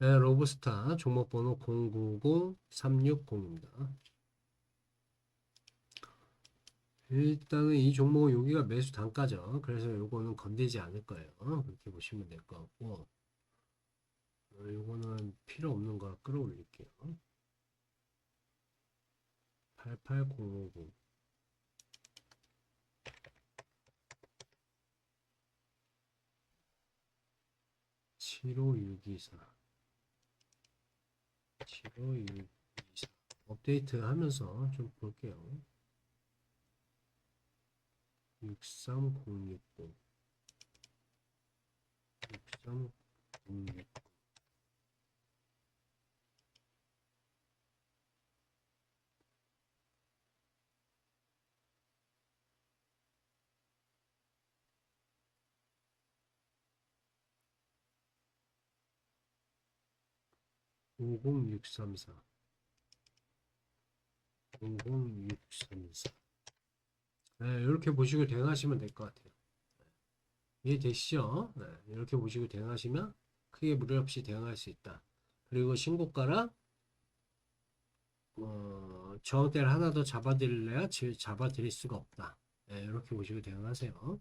네, 로브스타 종목번호 090360입니다. 일단은 이 종목은 여기가 매수 단가죠. 그래서 요거는 건들지 않을 거예요. 그렇게 보시면 될 것 같고 어, 요거는 필요 없는 거 끌어올릴게요. 88050 75624 75624 업데이트 하면서 좀 볼게요. 63060 63060 50634 50634 네, 이렇게 보시고 대응하시면 될 것 같아요. 네. 이해되시죠? 네, 이렇게 보시고 대응하시면 크게 무리 없이 대응할 수 있다. 그리고 신고가랑 어, 저항대를 하나 더 잡아드릴래야 지- 잡아드릴 수가 없다. 네, 이렇게 보시고 대응하세요.